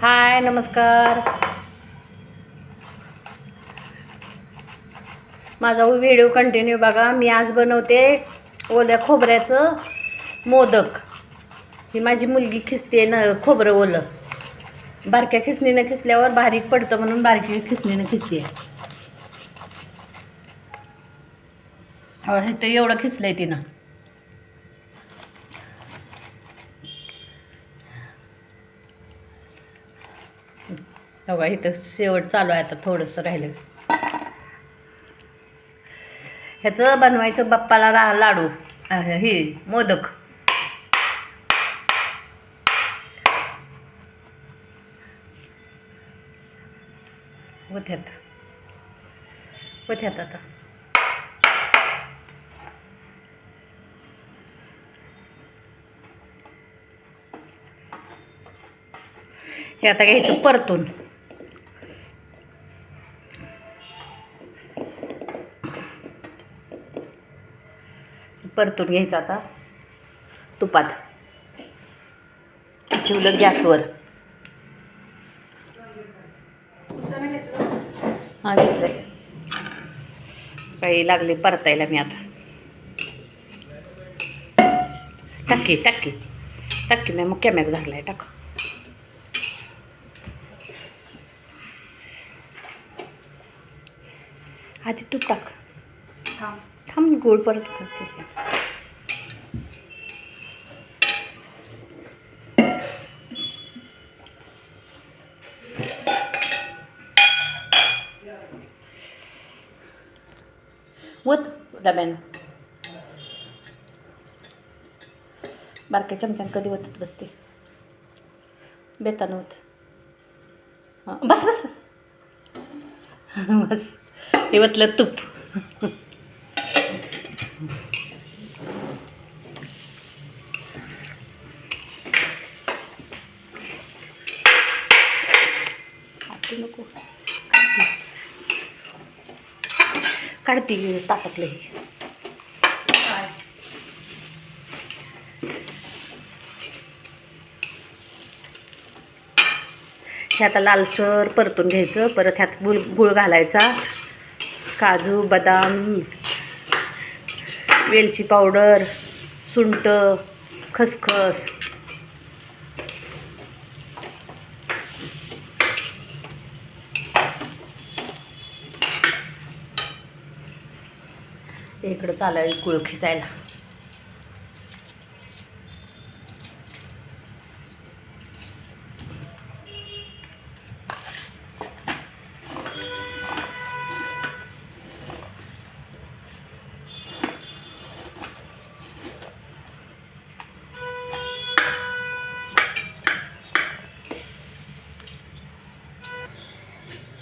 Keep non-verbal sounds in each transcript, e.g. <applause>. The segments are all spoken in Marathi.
हाय नमस्कार. माझा व्हिडिओ कंटिन्यू बघा. मी आज बनवते ओल्या खोबऱ्याचं मोदक. ही माझी मुलगी खिसते न खोबरं ओलं. बारक्या खिसणीनं खिसल्यावर बारीक पडतं म्हणून बारक्या खिसणीनं खिसते. हो हे तर एवढं खिसलंय तिनं. बघा इथं शेवट चालू आहे आता थोडंसं राहिलं. ह्याचं बनवायचं बाप्पाला रा लाडू अह, हे मोदक. होत्यात होत्यात आता. हे आता घ्यायचं परतून. परतून घ्यायचं आता. तुपात. ठेवलं गॅसवर. हा काही लागले परतायला मी आता. टाकी टाकी टाकी मी मग कॅमेरा आहे टाक. आधी तूप टाक. हां. थांब गोळ परत करतेस वत डब्यानं. बारक्या चमच्यानं कधी वतत बसते? बेतानं होत. हां बस बस बस. <laughs> बस. हे वतलं तूप. <laughs> नको. काढते ताटातलं हे. हे आता लालसर परतून घ्यायचं. परत ह्यात गुळ गुळ घालायचा. काजू बदाम वेलची पावडर सुंट खसखस. इकडं चालाय कुळ खिचायला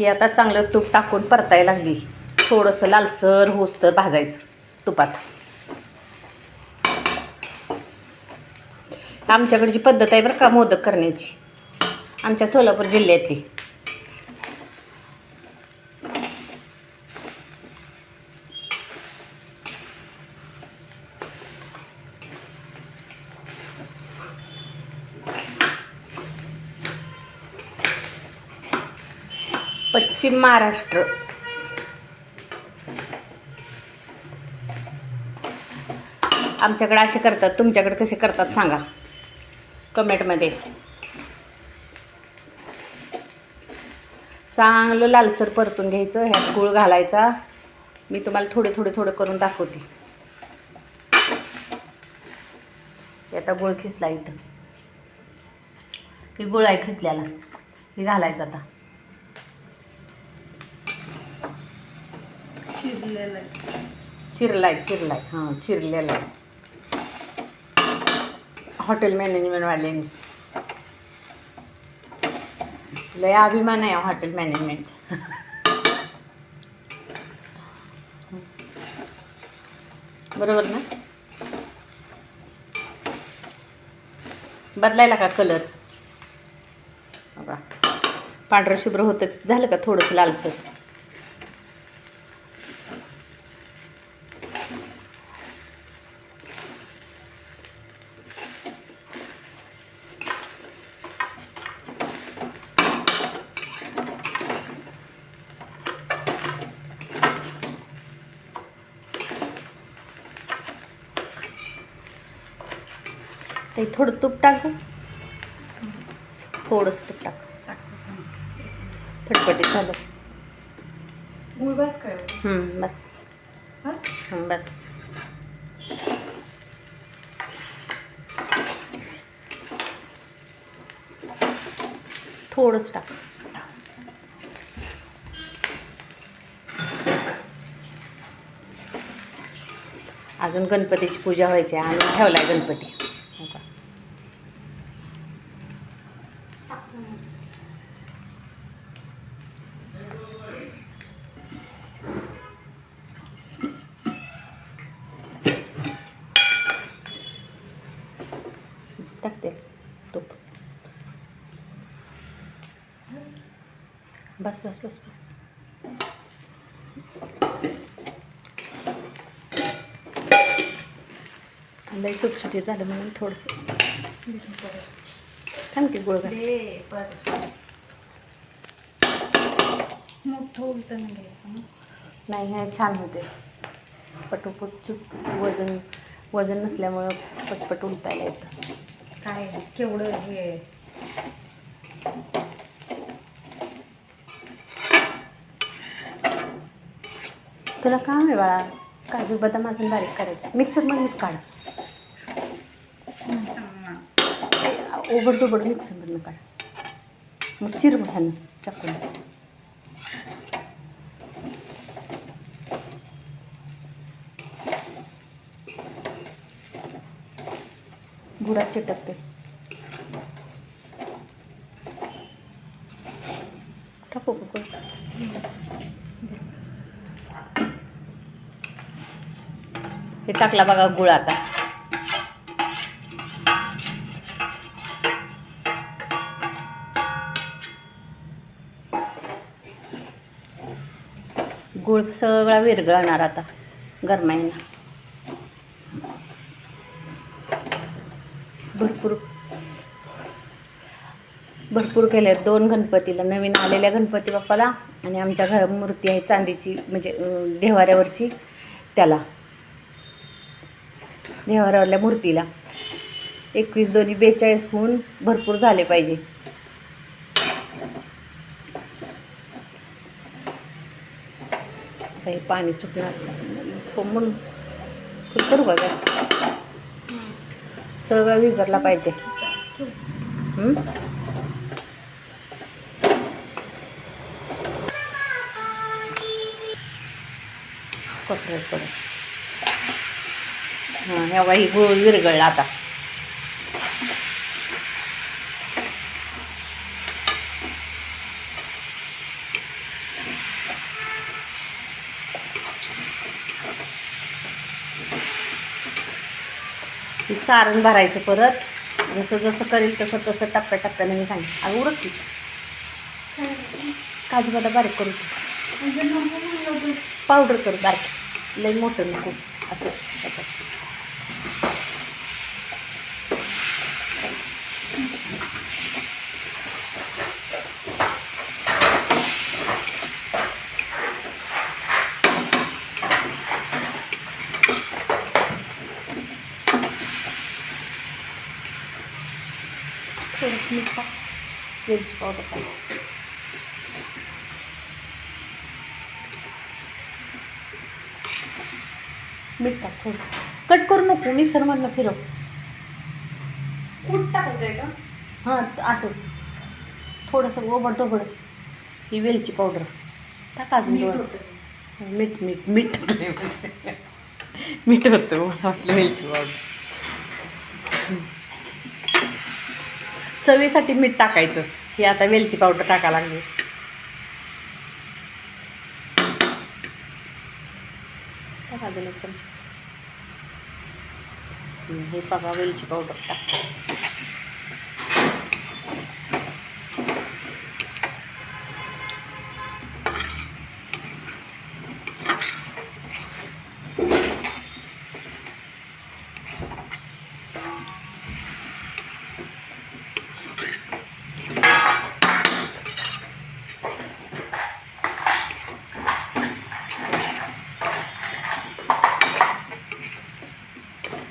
ही आता चांगलं तूप टाकून परतायला लागली. थोडंसं लालसर होस तर भाजायचं तुपात. आमच्याकडची पद्धत आहे बरं का मोदक करण्याची. आमच्या सोलापूर जिल्ह्यातली. पश्चिम महाराष्ट्र. आमच्याकडे असे करतात तुमच्याकडे कसे करतात सांगा. कमेंटमध्ये. चांगलं लालसर परतून घ्यायचं ह्यात गूळ घालायचा. मी तुम्हाला थोडे थोडे थोडे करून दाखवते. आता गुळ खिसला इथं. ही गुळ आहे खिसल्याला. हे घालायचं आता. चिरलाय चिरलाय. हां चिरलेला आहे. हॉटेल मॅनेजमेंट लय अभिमान आहे हॉटेल मॅनेजमेंट. बरोबर ना? बदलायला का कलर? बघा. पांढरं शुभ्र होतं. झालं का थोडंसं लालसर? काही थोडं तूप टाक. थोडंसं तूप टाक. फटफटीत झालं. बस काय बस. बस? थोडंच टाक. अजून गणपतीची पूजा व्हायची आहे. आणून ठेवलाय गणपती हो का? टाकते तूप बस बस बस बस. लई सुटसुटी झालं म्हणून थोडंसं. थांब की गुळ घाल. दे पर मोठं उलटं नाही हे छान होते. पटोपट चुप वजन वजन नसल्यामुळं पटपट उलटायला येतं. काय केवढं हे? तुला काम आहे बाळा? काजू बदाम अजून बारीक करायचं मिक्सरमधूनच काढ ओबड दोबड मिक्सरमधनं काढ. मग चिर ह्यानं चाकून. गुडात चिटकते. टाकू का हे टाकला बघा गुळ आता. गुळ सगळा विरघळणार आता गरमाईनं. भरपूर भरपूर केले दोन गणपतीला नवीन आलेल्या गणपती बाप्पाला आणि आमच्या घर मूर्ती आहे चांदीची म्हणजे देवाऱ्यावरची त्याला. देवाऱ्यावरल्या मूर्तीला. एकवीस दोन्ही बेचाळीस होऊन भरपूर झाले पाहिजे. काही पाणी सुटणार हो, म्हणून करू का गॅस सगळं विगरला पाहिजे. हं? हां ह्या बाई गुळ विरघळला आता. हे सारण भरायचं परत जसं जसं करेल तसं तसं टप्प्याटप्प्याने मी सांगेन. अगं उरक काजू बदाम बारीक करू पावडर कर बारीक. लई मोठं नको. असं. त्याच्यात थोडंसं मीठ टाक वेलची पावडर टाक मीठ टाक थोडंसं कट करू नको मिक्सरमधनं फिरव. कूट टाकायचंय का? हां असं. थोडंसं ओबड दोबड ही वेलची पावडर. टाक अजून मीठ होतं. मीठ मीठ मीठ. मीठ होतं मला वाटलं वेलची पावडर. चवीसाठी मीठ टाकायचं. हे आता वेलची पावडर टाका लागली. टाका अजून एक चमचा. हं, हे बघा वेलची पावडर टाक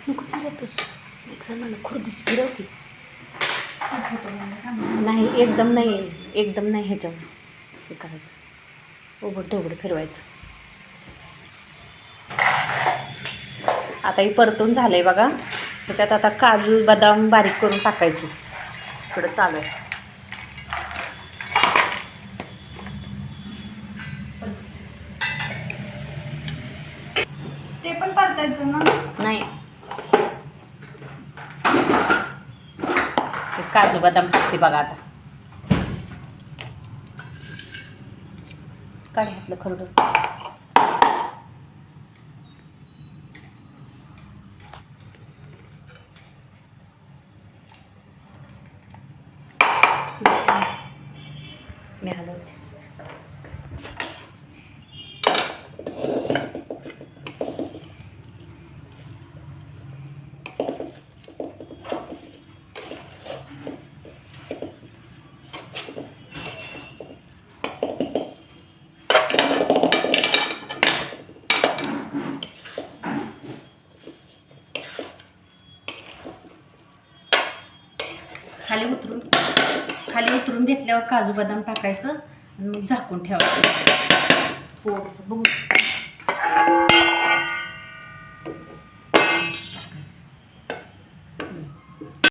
नको चिरतच मिक्सरमध्ये खुर्दीच फिरव की आठवतो मला सांग नाही एकदम नाही एकदम नाही ह्याच्यावर. हे करायचं. उघड धोबड फिरवायचं. आता ही परतून झालं आहे बघा. त्याच्यात आता काजू बदाम बारीक करून टाकायचं. इकडं चालू. आहे ते पण परतायचं ना? नाही. काजू बदाम टाकते बघा आता. काढ घातलं खरडून. मी हलवते घेतल्यावर काजू बदाम टाकायचं आणि मग झाकून ठेवायचं. पोट बघू